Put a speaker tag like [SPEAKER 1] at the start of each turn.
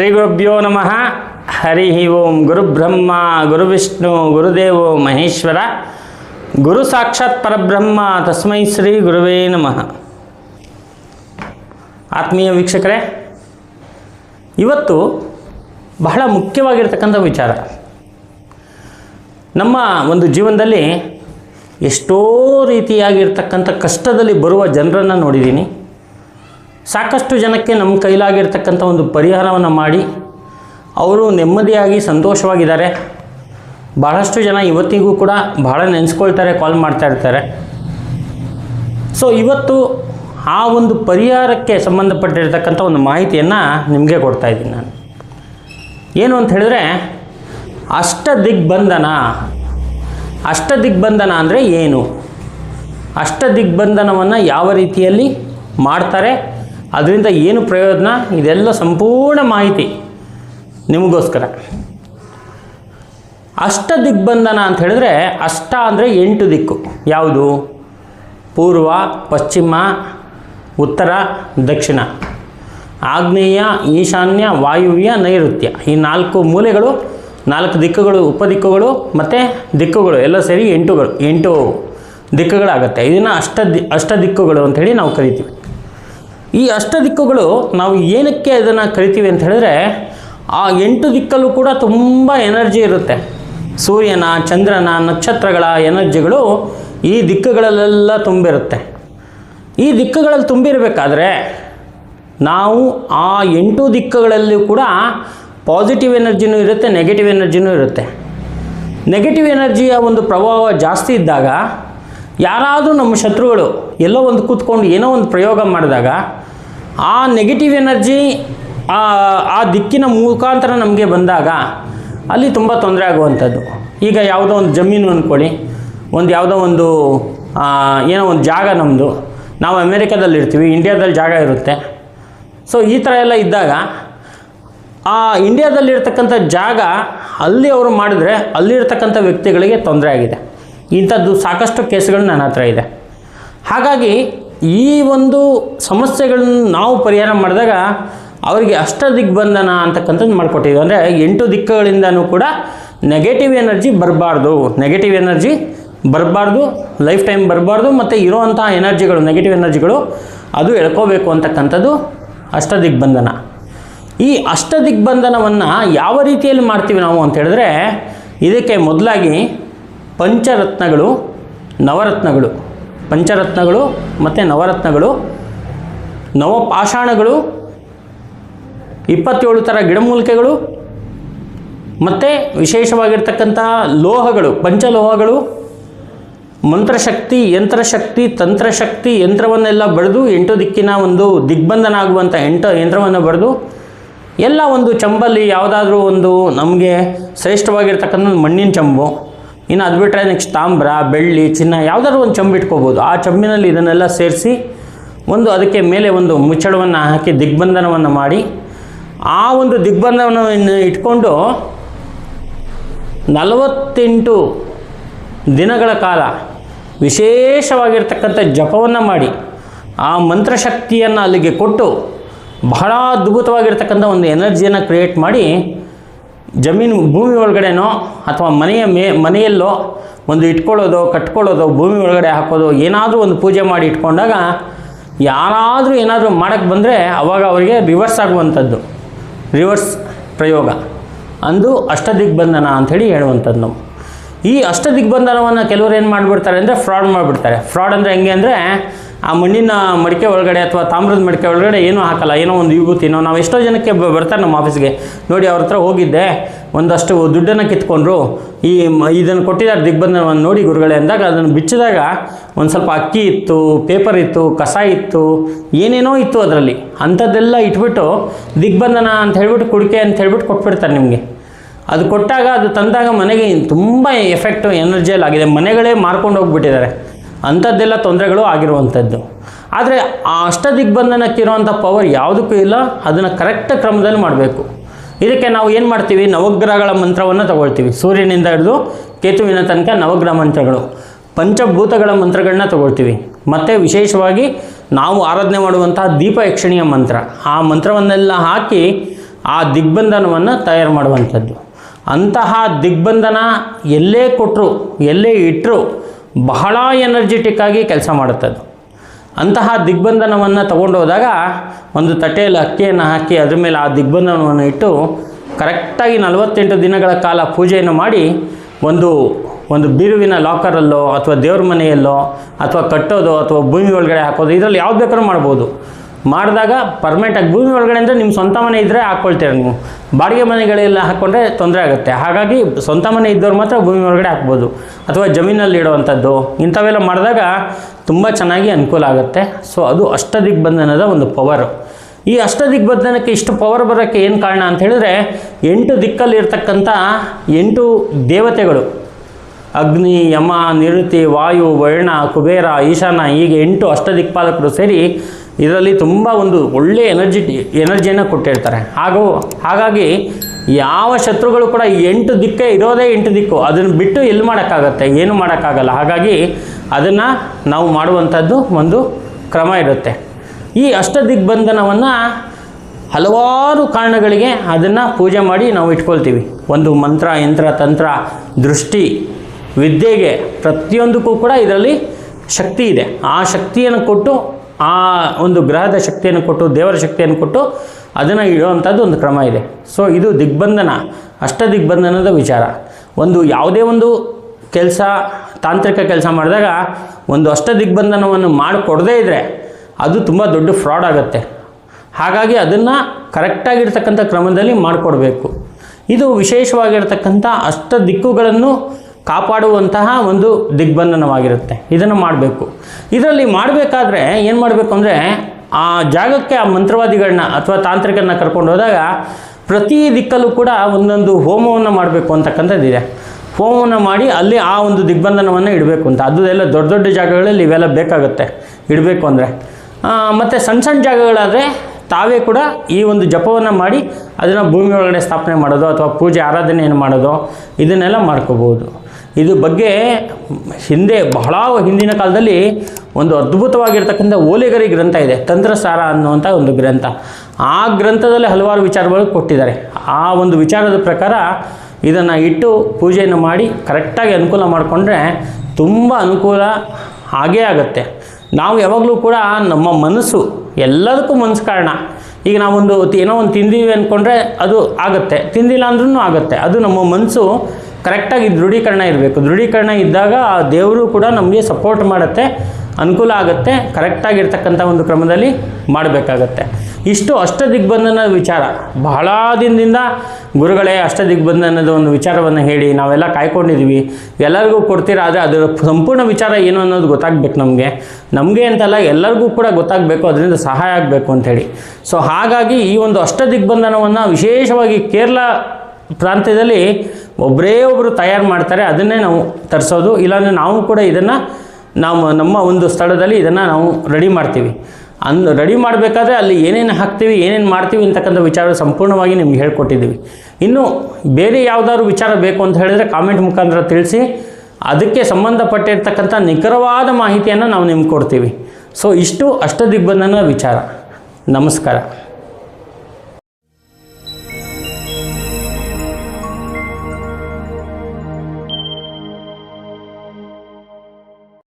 [SPEAKER 1] ಶ್ರೀ ಗುರುಭ್ಯೋ ನಮಃ. ಹರಿ ಓಂ ಗುರುಬ್ರಹ್ಮ ಗುರುವಿಷ್ಣು ಗುರುದೇವೋ ಮಹೇಶ್ವರ. ಗುರು ಸಾಕ್ಷಾತ್ ಪರಬ್ರಹ್ಮ, ತಸ್ಮೈ ಶ್ರೀ ಗುರುವೇ ನಮಃ. ಆತ್ಮೀಯ ವೀಕ್ಷಕರೇ, ಇವತ್ತು ಬಹಳ ಮುಖ್ಯವಾಗಿರ್ತಕ್ಕಂಥ ವಿಚಾರ. ನಮ್ಮ ಒಂದು ಜೀವನದಲ್ಲಿ ಎಷ್ಟೋ ರೀತಿಯಾಗಿರ್ತಕ್ಕಂಥ ಕಷ್ಟದಲ್ಲಿ ಬರುವ ಜನರನ್ನು ನೋಡಿದ್ದೀನಿ. ಸಾಕಷ್ಟು ಜನಕ್ಕೆ ನಮ್ಮ ಕೈಲಾಗಿರ್ತಕ್ಕಂಥ ಒಂದು ಪರಿಹಾರವನ್ನು ಮಾಡಿ ಅವರು ನೆಮ್ಮದಿಯಾಗಿ ಸಂತೋಷವಾಗಿದ್ದಾರೆ. ಭಾಳಷ್ಟು ಜನ ಇವತ್ತಿಗೂ ಕೂಡ ಭಾಳ ನೆನೆಸ್ಕೊಳ್ತಾರೆ ಕಾಲ್ ಮಾಡ್ತಾ ಇರ್ತಾರೆ. ಸೊ ಇವತ್ತು ಆ ಒಂದು ಪರಿಹಾರಕ್ಕೆ ಸಂಬಂಧಪಟ್ಟಿರ್ತಕ್ಕಂಥ ಒಂದು ಮಾಹಿತಿಯನ್ನು ನಿಮಗೆ ಕೊಡ್ತಾ ಇದ್ದೀನಿ ನಾನು. ಏನು ಅಂತ ಹೇಳಿದ್ರೆ ಅಷ್ಟ ದಿಗ್ಬಂಧನ ಅಷ್ಟ ದಿಗ್ಬಂಧನ ಅಂದರೆ ಏನು? ಅಷ್ಟ ದಿಗ್ಬಂಧನವನ್ನು ಯಾವ ರೀತಿಯಲ್ಲಿ ಮಾಡ್ತಾರೆ? ಅದರಿಂದ ಏನು ಪ್ರಯೋಜನ? ಇದೆಲ್ಲ ಸಂಪೂರ್ಣ ಮಾಹಿತಿ ನಿಮಗೋಸ್ಕರ. ಅಷ್ಟ ದಿಗ್ಬಂಧನ ಅಂತ ಹೇಳಿದ್ರೆ ಅಷ್ಟ ಅಂದರೆ ಎಂಟು ದಿಕ್ಕು. ಯಾವುದು? ಪೂರ್ವ, ಪಶ್ಚಿಮ, ಉತ್ತರ, ದಕ್ಷಿಣ. ಆಗ್ನೇಯ, ಈಶಾನ್ಯ, ವಾಯುವ್ಯ, ನೈಋತ್ಯ. ಈ ನಾಲ್ಕು ಮೂಲೆಗಳು, ನಾಲ್ಕು ದಿಕ್ಕುಗಳು, ಉಪದಿಕ್ಕುಗಳು ಮತ್ತು ದಿಕ್ಕುಗಳು. ಎಲ್ಲ ಸೇರಿ ಎಂಟುಗಳು, ಎಂಟು ದಿಕ್ಕುಗಳಾಗುತ್ತೆ. ಇದನ್ನು ಅಷ್ಟ ದಿ, ಅಷ್ಟ ದಿಕ್ಕುಗಳು ಅಂಥೇಳಿ ನಾವು ಕರಿತೀವಿ. ಈ ಅಷ್ಟ ದಿಕ್ಕುಗಳು ನಾವು ಏನಕ್ಕೆ ಅದನ್ನು ಕರಿತೀವಿ ಅಂತ ಹೇಳಿದ್ರೆ, ಆ ಎಂಟು ದಿಕ್ಕಲ್ಲೂ ಕೂಡ ತುಂಬ ಎನರ್ಜಿ ಇರುತ್ತೆ. ಸೂರ್ಯನ, ಚಂದ್ರನ, ನಕ್ಷತ್ರಗಳ ಎನರ್ಜಿಗಳು ಈ ದಿಕ್ಕುಗಳಲ್ಲೆಲ್ಲ ತುಂಬಿರುತ್ತೆ. ಈ ದಿಕ್ಕುಗಳಲ್ಲಿ ತುಂಬಿರಬೇಕಾದ್ರೆ ನಾವು ಆ ಎಂಟು ದಿಕ್ಕುಗಳಲ್ಲಿ ಕೂಡ ಪಾಸಿಟಿವ್ ಎನರ್ಜಿನೂ ಇರುತ್ತೆ ನೆಗೆಟಿವ್ ಎನರ್ಜಿನೂ ಇರುತ್ತೆ. ನೆಗೆಟಿವ್ ಎನರ್ಜಿಯ ಒಂದು ಪ್ರಭಾವ ಜಾಸ್ತಿ ಇದ್ದಾಗ ಯಾರಾದರೂ ನಮ್ಮ ಶತ್ರುಗಳು ಎಲ್ಲೋ ಒಂದು ಕೂತ್ಕೊಂಡು ಏನೋ ಒಂದು ಪ್ರಯೋಗ ಮಾಡಿದಾಗ ಆ ನೆಗೆಟಿವ್ ಎನರ್ಜಿ ಆ ದಿಕ್ಕಿನ ಮುಖಾಂತರ ನಮಗೆ ಬಂದಾಗ ಅಲ್ಲಿ ತುಂಬ ತೊಂದರೆ ಆಗುವಂಥದ್ದು. ಈಗ ಯಾವುದೋ ಒಂದು ಜಮೀನು ಅಂದ್ಕೊಳ್ಳಿ ಒಂದು ಯಾವುದೋ ಒಂದು ಏನೋ ಒಂದು ಜಾಗ ನಮ್ಮದು ನಾವು ಅಮೇರಿಕಾದಲ್ಲಿ ಇರ್ತೀವಿ, ಇಂಡಿಯಾದಲ್ಲಿ ಜಾಗ ಇರುತ್ತೆ. ಸೊ ಈ ಥರ ಎಲ್ಲ ಇದ್ದಾಗ ಆ ಇಂಡಿಯಾದಲ್ಲಿರ್ತಕ್ಕಂಥ ಜಾಗ ಅಲ್ಲಿ ಅವರು ಮಾಡಿದ್ರೆ ಅಲ್ಲಿರ್ತಕ್ಕಂಥ ವ್ಯಕ್ತಿಗಳಿಗೆ ತೊಂದರೆ ಆಗಿದೆ. ಇಂಥದ್ದು ಸಾಕಷ್ಟು ಕೇಸ್ಗಳು ನನ್ನ ಹತ್ರ ಇದೆ. ಹಾಗಾಗಿ ಈ ಒಂದು ಸಮಸ್ಯೆಗಳನ್ನು ನಾವು ಪರಿಹಾರ ಮಾಡಿದಾಗ ಅವರಿಗೆ ಅಷ್ಟ ದಿಗ್ಬಂಧನ ಅಂತಕ್ಕಂಥದ್ದು ಮಾಡಿಕೊಟ್ಟಿದ್ವಿ. ಅಂದರೆ ಎಂಟು ದಿಕ್ಕುಗಳಿಂದನೂ ಕೂಡ ನೆಗೆಟಿವ್ ಎನರ್ಜಿ ಬರಬಾರ್ದು. ನೆಗೆಟಿವ್ ಎನರ್ಜಿ ಬರಬಾರ್ದು ಲೈಫ್ ಟೈಮ್ ಬರಬಾರ್ದು, ಮತ್ತು ಇರೋವಂಥ ಎನರ್ಜಿಗಳು ನೆಗೆಟಿವ್ ಎನರ್ಜಿಗಳು ಅದು ಎಳ್ಕೋಬೇಕು ಅಂತಕ್ಕಂಥದ್ದು ಅಷ್ಟ ದಿಗ್ಬಂಧನ. ಈ ಅಷ್ಟ ದಿಗ್ಬಂಧನವನ್ನು ಯಾವ ರೀತಿಯಲ್ಲಿ ಮಾಡ್ತೀವಿ ನಾವು ಅಂತ ಹೇಳಿದ್ರೆ ಇದಕ್ಕೆ ಮೊದಲಾಗಿ ಪಂಚರತ್ನಗಳು, ನವರತ್ನಗಳು. ಪಂಚರತ್ನಗಳು ಮತ್ತು ನವರತ್ನಗಳು. ನವಪಾಷಾಣಗಳು, ಇಪ್ಪತ್ತೇಳು ಥರ ಗಿಡಮೂಲಿಕೆಗಳು ಮತ್ತು ವಿಶೇಷವಾಗಿರ್ತಕ್ಕಂತಹ ಲೋಹಗಳು, ಪಂಚಲೋಹಗಳು, ಮಂತ್ರಶಕ್ತಿ, ಯಂತ್ರಶಕ್ತಿ, ತಂತ್ರಶಕ್ತಿ, ಯಂತ್ರವನ್ನೆಲ್ಲ ಬರೆದು ಎಂಟು ದಿಕ್ಕಿನ ಒಂದು ದಿಗ್ಬಂಧನ ಆಗುವಂಥ ಎಂಟು ಯಂತ್ರವನ್ನು ಬರೆದು ಎಲ್ಲ ಒಂದು ಚಂಬಲ್ಲಿ ಯಾವುದಾದ್ರೂ ಒಂದು ನಮಗೆ ಶ್ರೇಷ್ಠವಾಗಿರ್ತಕ್ಕಂಥ ಮಣ್ಣಿನ ಚಂಬು. ಇನ್ನು ಅದು ಬಿಟ್ಟರೆ ನೆಕ್ಸ್ಟ್ ತಾಮ್ರ, ಬೆಳ್ಳಿ, ಚಿನ್ನ, ಯಾವುದಾದ್ರು ಒಂದು ಚಂಬು ಇಟ್ಕೋಬೋದು. ಆ ಚಂಬಿನಲ್ಲಿ ಇದನ್ನೆಲ್ಲ ಸೇರಿಸಿ ಒಂದು ಅದಕ್ಕೆ ಮೇಲೆ ಒಂದು ಮುಚ್ಚಳವನ್ನು ಹಾಕಿ ದಿಗ್ಬಂಧನವನ್ನು ಮಾಡಿ, ಆ ಒಂದು ದಿಗ್ಬಂಧನವನ್ನು ಇಟ್ಕೊಂಡು ನಲವತ್ತೆಂಟು ದಿನಗಳ ಕಾಲ ವಿಶೇಷವಾಗಿರ್ತಕ್ಕಂಥ ಜಪವನ್ನು ಮಾಡಿ, ಆ ಮಂತ್ರಶಕ್ತಿಯನ್ನು ಅಲ್ಲಿಗೆ ಕೊಟ್ಟು ಬಹಳ ಅದ್ಭುತವಾಗಿರ್ತಕ್ಕಂಥ ಒಂದು ಎನರ್ಜಿಯನ್ನು ಕ್ರಿಯೇಟ್ ಮಾಡಿ ಜಮೀನು ಭೂಮಿ ಒಳಗಡೆನೋ ಅಥವಾ ಮನೆಯ ಮೇ, ಮನೆಯಲ್ಲೋ ಒಂದು ಇಟ್ಕೊಳ್ಳೋದು ಕಟ್ಕೊಳ್ಳೋದು ಭೂಮಿ ಒಳಗಡೆ ಹಾಕೋದು ಏನಾದರೂ ಒಂದು ಪೂಜೆ ಮಾಡಿ ಇಟ್ಕೊಂಡಾಗ ಯಾರಾದರೂ ಏನಾದರೂ ಮಾಡೋಕ್ಕೆ ಬಂದರೆ ಅವಾಗ ಅವರಿಗೆ ರಿವರ್ಸ್ ಆಗುವಂಥದ್ದು. ರಿವರ್ಸ್ ಪ್ರಯೋಗ. ಅಂದು ಅಷ್ಟದಿಗ್ಬಂಧನ ಅಂಥೇಳಿ ಹೇಳುವಂಥದ್ದು ನಾವು. ಈ ಅಷ್ಟದಿಗ್ಬಂಧನವನ್ನು ಕೆಲವರು ಏನು ಮಾಡಿಬಿಡ್ತಾರೆ ಅಂದರೆ ಫ್ರಾಡ್ ಮಾಡಿಬಿಡ್ತಾರೆ. ಫ್ರಾಡ್ ಅಂದರೆ ಹೆಂಗೆ ಅಂದರೆ ಆ ಮಣ್ಣಿನ ಮಡಿಕೆ ಒಳಗಡೆ ಅಥವಾ ತಾಮ್ರದ ಮಡಿಕೆ ಒಳಗಡೆ ಏನೂ ಹಾಕಲ್ಲ, ಏನೋ ಒಂದು ವಿಭೂತಿನೋ ನಾವು ಎಷ್ಟೋ ಜನಕ್ಕೆ ಬರ್ತಾರೆ ನಮ್ಮ ಆಫೀಸ್ಗೆ ನೋಡಿ ಅವ್ರ ಹತ್ರ ಹೋಗಿದ್ದೆ, ಒಂದಷ್ಟು ದುಡ್ಡನ್ನು ಕಿತ್ಕೊಂಡ್ರು. ಈ ಇದನ್ನು ಕೊಟ್ಟಿದ್ದಾರೆ ದಿಗ್ಬಂಧನವನ್ನು ನೋಡಿ ಗುರುಗಳೇ, ಅಂದಾಗ ಅದನ್ನು ಬಿಚ್ಚಿದಾಗ ಒಂದು ಸ್ವಲ್ಪ ಅಕ್ಕಿ ಇತ್ತು ಪೇಪರ್ ಇತ್ತು, ಕಸ ಇತ್ತು, ಏನೇನೋ ಇತ್ತು ಅದರಲ್ಲಿ. ಅಂಥದ್ದೆಲ್ಲ ಇಟ್ಬಿಟ್ಟು ದಿಗ್ಬಂಧನ ಅಂತ ಹೇಳ್ಬಿಟ್ಟು ಕುಡಿಕೆ ಅಂತ ಹೇಳ್ಬಿಟ್ಟು ಕೊಟ್ಬಿಡ್ತಾರೆ ನಿಮಗೆ. ಅದು ಕೊಟ್ಟಾಗ ಅದು ತಂದಾಗ ಮನೆಗೆ ತುಂಬ ಎಫೆಕ್ಟು ಎನರ್ಜಿಯಲ್ಲಿ ಆಗಿದೆ. ಮನೆಗಳೇ ಮಾರ್ಕೊಂಡು ಹೋಗ್ಬಿಟ್ಟಿದ್ದಾರೆ ಅಂಥದ್ದೆಲ್ಲ ತೊಂದರೆಗಳು ಆಗಿರುವಂಥದ್ದು. ಆದರೆ ಆ ಅಷ್ಟ ದಿಗ್ಬಂಧನಕ್ಕಿರುವಂಥ ಪವರ್ ಯಾವುದಕ್ಕೂ ಇಲ್ಲ, ಅದನ್ನು ಕರೆಕ್ಟ್ ಕ್ರಮದಲ್ಲಿ ಮಾಡಬೇಕು. ಇದಕ್ಕೆ ನಾವು ಏನು ಮಾಡ್ತೀವಿ? ನವಗ್ರಹಗಳ ಮಂತ್ರವನ್ನು ತಗೊಳ್ತೀವಿ. ಸೂರ್ಯನಿಂದ ಹಿಡಿದು ಕೇತುವಿನ ತನಕ ನವಗ್ರಹ ಮಂತ್ರಗಳು. ಪಂಚಭೂತಗಳ ಮಂತ್ರಗಳನ್ನ ತಗೊಳ್ತೀವಿ. ಮತ್ತು ವಿಶೇಷವಾಗಿ ನಾವು ಆರಾಧನೆ ಮಾಡುವಂತಹ ದೀಪ ಯಕ್ಷಣೀಯ ಮಂತ್ರ. ಆ ಮಂತ್ರವನ್ನೆಲ್ಲ ಹಾಕಿ ಆ ದಿಗ್ಬಂಧನವನ್ನು ತಯಾರು ಮಾಡುವಂಥದ್ದು. ಅಂತಹ ದಿಗ್ಬಂಧನ ಎಲ್ಲೇ ಕೊಟ್ಟರು ಎಲ್ಲೇ ಇಟ್ಟರು ಬಹಳ ಎನರ್ಜೆಟಿಕ್ ಆಗಿ ಕೆಲಸ ಮಾಡುತ್ತದು ಅಂತಹ ದಿಗ್ಬಂಧನವನ್ನು ತಗೊಂಡೋದಾಗ ಒಂದು ತಟ್ಟೆಯಲ್ಲಿ ಅಕ್ಕಿಯನ್ನು ಹಾಕಿ ಅದ್ರ ಮೇಲೆ ಆ ದಿಗ್ಬಂಧನವನ್ನು ಇಟ್ಟು ಕರೆಕ್ಟಾಗಿ ನಲವತ್ತೆಂಟು ದಿನಗಳ ಕಾಲ ಪೂಜೆಯನ್ನು ಮಾಡಿ ಒಂದು ಒಂದು ಬೀರುವಿನ ಲಾಕರಲ್ಲೋ ಅಥವಾ ದೇವ್ರ ಮನೆಯಲ್ಲೋ ಅಥವಾ ಕಟ್ಟೋದು ಅಥವಾ ಭೂಮಿ ಒಳಗಡೆ ಹಾಕೋದು ಇದರಲ್ಲಿ ಯಾವ್ದು ಬೇಕಾದ್ರೂ ಮಾಡ್ಬೋದು. ಮಾಡಿದಾಗ ಪರ್ಮನೆಂಟಾಗಿ ಭೂಮಿ ಒಳಗಡೆ ಅಂದರೆ ನಿಮ್ಮ ಸ್ವಂತ ಮನೆ ಇದ್ದರೆ ಹಾಕ್ಕೊಳ್ತೀರ ನೀವು. ಬಾಡಿಗೆ ಮನೆಗಳೆಲ್ಲ ಹಾಕ್ಕೊಂಡ್ರೆ ತೊಂದರೆ ಆಗುತ್ತೆ. ಹಾಗಾಗಿ ಸ್ವಂತ ಮನೆ ಇದ್ದವ್ರು ಮಾತ್ರ ಭೂಮಿ ಒಳಗಡೆ ಹಾಕ್ಬೋದು. ಅಥವಾ ಜಮೀನಲ್ಲಿ ಇಡುವಂಥದ್ದು, ಇಂಥವೆಲ್ಲ ಮಾಡಿದಾಗ ತುಂಬ ಚೆನ್ನಾಗಿ ಅನುಕೂಲ ಆಗುತ್ತೆ. ಸೊ ಅದು ಅಷ್ಟದಿಗ್ಬಂಧನದ ಒಂದು ಪವರು ಈ ಅಷ್ಟದಿಗ್ಬಂಧನಕ್ಕೆ ಇಷ್ಟು ಪವರ್ ಬರೋಕ್ಕೆ ಏನು ಕಾರಣ ಅಂತ ಹೇಳಿದ್ರೆ, ಎಂಟು ದಿಕ್ಕಲ್ಲಿ ದಿಕ್ಕಲ್ಲಿರ್ತಕ್ಕಂಥ ಎಂಟು ದೇವತೆಗಳು. ಅಗ್ನಿ, ಯಮ, ನಿರುತಿ, ವಾಯು, ವರ್ಣ, ಕುಬೇರ ಈಶಾನ ಹೀಗೆ ಎಂಟು ಅಷ್ಟದಿಕ್ಪಾಲಕರು ಸೇರಿ ಇದರಲ್ಲಿ ತುಂಬ ಒಂದು ಒಳ್ಳೆಯ ಎನರ್ಜಿ, ಎನರ್ಜಿಯನ್ನು ಕೊಟ್ಟಿರ್ತಾರೆ. ಹಾಗೂ ಹಾಗಾಗಿ ಯಾವ ಶತ್ರುಗಳು ಕೂಡ ಎಂಟು ದಿಕ್ಕೇ ಇರೋದೇ ಎಂಟು ದಿಕ್ಕು. ಅದನ್ನು ಬಿಟ್ಟು ಎಲ್ಲಿ ಮಾಡೋಕ್ಕಾಗತ್ತೆ, ಏನು ಮಾಡೋಕ್ಕಾಗಲ್ಲ. ಹಾಗಾಗಿ ಅದನ್ನು ನಾವು ಮಾಡುವಂಥದ್ದು ಒಂದು ಕ್ರಮ ಇರುತ್ತೆ. ಈ ಅಷ್ಟ ದಿಗ್ಬಂಧನವನ್ನು ಹಲವಾರು ಕಾರಣಗಳಿಗೆ ಅದನ್ನು ಪೂಜೆ ಮಾಡಿ ನಾವು ಇಟ್ಕೊಳ್ತೀವಿ. ಒಂದು ಮಂತ್ರ, ಯಂತ್ರ, ತಂತ್ರ, ದೃಷ್ಟಿ, ವಿದ್ಯೆಗೆ ಪ್ರತಿಯೊಂದಕ್ಕೂ ಕೂಡ ಇದರಲ್ಲಿ ಶಕ್ತಿ ಇದೆ. ಆ ಶಕ್ತಿಯನ್ನು ಕೊಟ್ಟು ಆ ಒಂದು ಗ್ರಹದ ಶಕ್ತಿಯನ್ನು ಕೊಟ್ಟು, ದೇವರ ಶಕ್ತಿಯನ್ನು ಕೊಟ್ಟು ಅದನ್ನು ಇಡುವಂಥದ್ದು ಒಂದು ಕ್ರಮ ಇದೆ. ಸೊ ಇದು ದಿಗ್ಬಂಧನ ಅಷ್ಟ ದಿಗ್ಬಂಧನದ ವಿಚಾರ. ಒಂದು ಯಾವುದೇ ಒಂದು ಕೆಲಸ, ತಾಂತ್ರಿಕ ಕೆಲಸ ಮಾಡಿದಾಗ ಒಂದು ಅಷ್ಟ ದಿಗ್ಬಂಧನವನ್ನು ಮಾಡಿಕೊಡದೇ ಇದ್ದರೆ ಅದು ತುಂಬ ದೊಡ್ಡ ಫ್ರಾಡ್ ಆಗುತ್ತೆ. ಹಾಗಾಗಿ ಅದನ್ನು ಕರೆಕ್ಟಾಗಿರ್ತಕ್ಕಂಥ ಕ್ರಮದಲ್ಲಿ ಮಾಡಿಕೊಡ್ಬೇಕು. ಇದು ವಿಶೇಷವಾಗಿರ್ತಕ್ಕಂಥ ಅಷ್ಟ ದಿಕ್ಕುಗಳನ್ನು ಕಾಪಾಡುವಂತಹ ಒಂದು ದಿಗ್ಬಂಧನವಾಗಿರುತ್ತೆ. ಇದನ್ನು ಮಾಡಬೇಕು. ಇದರಲ್ಲಿ ಮಾಡಬೇಕಾದ್ರೆ ಏನು ಮಾಡಬೇಕು ಅಂದರೆ, ಆ ಜಾಗಕ್ಕೆ ಆ ಮಂತ್ರವಾದಿಗಳನ್ನ ಅಥವಾ ತಾಂತ್ರಿಕರನ್ನ ಕರ್ಕೊಂಡು ಹೋದಾಗ ಪ್ರತಿ ದಿಕ್ಕಲ್ಲೂ ಕೂಡ ಒಂದೊಂದು ಹೋಮವನ್ನು ಮಾಡಬೇಕು ಅಂತಕ್ಕಂಥದ್ದಿದೆ. ಹೋಮವನ್ನು ಮಾಡಿ ಅಲ್ಲಿ ಆ ಒಂದು ದಿಗ್ಬಂಧನವನ್ನು ಇಡಬೇಕು ಅಂತ. ಅದು ಎಲ್ಲ ದೊಡ್ಡ ದೊಡ್ಡ ಜಾಗಗಳಲ್ಲಿ ಇವೆಲ್ಲ ಬೇಕಾಗುತ್ತೆ. ಇಡಬೇಕು ಅಂದರೆ. ಮತ್ತು ಸಣ್ಣ ಸಣ್ಣ ಜಾಗಗಳಾದರೆ ತಾವೇ ಕೂಡ ಈ ಒಂದು ಜಪವನ್ನು ಮಾಡಿ ಅದನ್ನು ಭೂಮಿ ಒಳಗಡೆ ಸ್ಥಾಪನೆ ಮಾಡೋದು ಅಥವಾ ಪೂಜೆ, ಆರಾಧನೆಯನ್ನು ಮಾಡೋದು ಇದನ್ನೆಲ್ಲ ಮಾಡ್ಕೋಬೋದು ಇದು ಬಗ್ಗೆ ಹಿಂದೆ ಬಹಳ ಹಿಂದಿನ ಕಾಲದಲ್ಲಿ ಒಂದು ಅದ್ಭುತವಾಗಿರ್ತಕ್ಕಂಥ ಓಲೆಗರಿ ಗ್ರಂಥ ಇದೆ, ತಂತ್ರಸಾರ ಅನ್ನುವಂಥ ಒಂದು ಗ್ರಂಥ. ಆ ಗ್ರಂಥದಲ್ಲಿ ಹಲವಾರು ವಿಚಾರಗಳು ಕೊಟ್ಟಿದ್ದಾರೆ. ಆ ಒಂದು ವಿಚಾರದ ಪ್ರಕಾರ ಇದನ್ನು ಇಟ್ಟು ಪೂಜೆಯನ್ನು ಮಾಡಿ ಕರೆಕ್ಟಾಗಿ ಅನುಕೂಲ ಮಾಡಿಕೊಂಡ್ರೆ ತುಂಬ ಅನುಕೂಲ ಆಗೇ ಆಗುತ್ತೆ. ನಾವು ಯಾವಾಗಲೂ ಕೂಡ ನಮ್ಮ ಮನಸ್ಸು ಎಲ್ಲದಕ್ಕೂ ಮನಸ್ಸು ಕಾರಣ. ಈಗ ನಾವೊಂದು ಏನೋ ಒಂದು ತಿಂದೀವಿ ಅಂದ್ಕೊಂಡ್ರೆ ಅದು ಆಗುತ್ತೆ. ತಿಂದಿಲ್ಲ ಅಂದ್ರೂ ಆಗುತ್ತೆ. ಅದು ನಮ್ಮ ಮನಸ್ಸು ಕರೆಕ್ಟಾಗಿ ದೃಢೀಕರಣ ಇರಬೇಕು. ದೃಢೀಕರಣ ಇದ್ದಾಗ ಆ ದೇವರು ಕೂಡ ನಮಗೆ ಸಪೋರ್ಟ್ ಮಾಡುತ್ತೆ, ಅನುಕೂಲ ಆಗುತ್ತೆ ಕರೆಕ್ಟಾಗಿರ್ತಕ್ಕಂಥ ಒಂದು ಕ್ರಮದಲ್ಲಿ ಮಾಡಬೇಕಾಗತ್ತೆ. ಇಷ್ಟು ಅಷ್ಟ ದಿಗ್ಬಂಧನ ವಿಚಾರ. ಬಹಳ ದಿನದಿಂದ ಗುರುಗಳೇ ಅಷ್ಟ ದಿಗ್ಬಂಧನದ ಒಂದು ವಿಚಾರವನ್ನು ಹೇಳಿ ನಾವೆಲ್ಲ ಕಾಯ್ಕೊಂಡಿದ್ವಿ. ಎಲ್ಲರಿಗೂ ಕೊಡ್ತೀರಾ? ಆದರೆ ಅದರ ಸಂಪೂರ್ಣ ವಿಚಾರ ಏನು ಅನ್ನೋದು ಗೊತ್ತಾಗಬೇಕು ನಮಗೆ. ನಮಗೆ ಅಂತಲ್ಲ, ಎಲ್ಲರಿಗೂ ಕೂಡ ಗೊತ್ತಾಗಬೇಕು, ಅದರಿಂದ ಸಹಾಯ ಆಗಬೇಕು ಅಂಥೇಳಿ ಸೊ ಹಾಗಾಗಿ ಈ ಒಂದು ಅಷ್ಟ ದಿಗ್ಬಂಧನವನ್ನು ವಿಶೇಷವಾಗಿ ಕೇರಳ ಪ್ರಾಂತ್ಯದಲ್ಲಿ ಒಬ್ಬರೇ ಒಬ್ಬರು ತಯಾರು ಮಾಡ್ತಾರೆ, ಅದನ್ನೇ ನಾವು ತರಿಸೋದು. ಇಲ್ಲಾಂದರೆ ನಾವು ಕೂಡ ಇದನ್ನು ನಾವು ನಮ್ಮ ಒಂದು ಸ್ಥಳದಲ್ಲಿ ಇದನ್ನು ನಾವು ರೆಡಿ ಮಾಡ್ತೀವಿ. ಅಂದ್ ರೆಡಿ ಮಾಡಬೇಕಾದ್ರೆ ಅಲ್ಲಿ ಏನೇನು ಹಾಕ್ತೀವಿ, ಏನೇನು ಮಾಡ್ತೀವಿ ಅಂತಕ್ಕಂಥ ವಿಚಾರ ಸಂಪೂರ್ಣವಾಗಿ ನಿಮ್ಗೆ ಹೇಳ್ಕೊಟ್ಟಿದ್ದೀವಿ. ಇನ್ನು ಬೇರೆ ಯಾವುದಾದ್ರು ವಿಚಾರ ಬೇಕು ಅಂತ ಹೇಳಿದ್ರೆ ಕಾಮೆಂಟ್ ಮುಖಾಂತರ ತಿಳಿಸಿ, ಅದಕ್ಕೆ ಸಂಬಂಧಪಟ್ಟಿರ್ತಕ್ಕಂಥ ನಿಖರವಾದ ಮಾಹಿತಿಯನ್ನು ನಾವು ನಿಮ್ಗೆ ಕೊಡ್ತೀವಿ. ಸೊ ಇಷ್ಟು ಅಷ್ಟದಿಗ್ಬಂಧನ ವಿಚಾರ. ನಮಸ್ಕಾರ.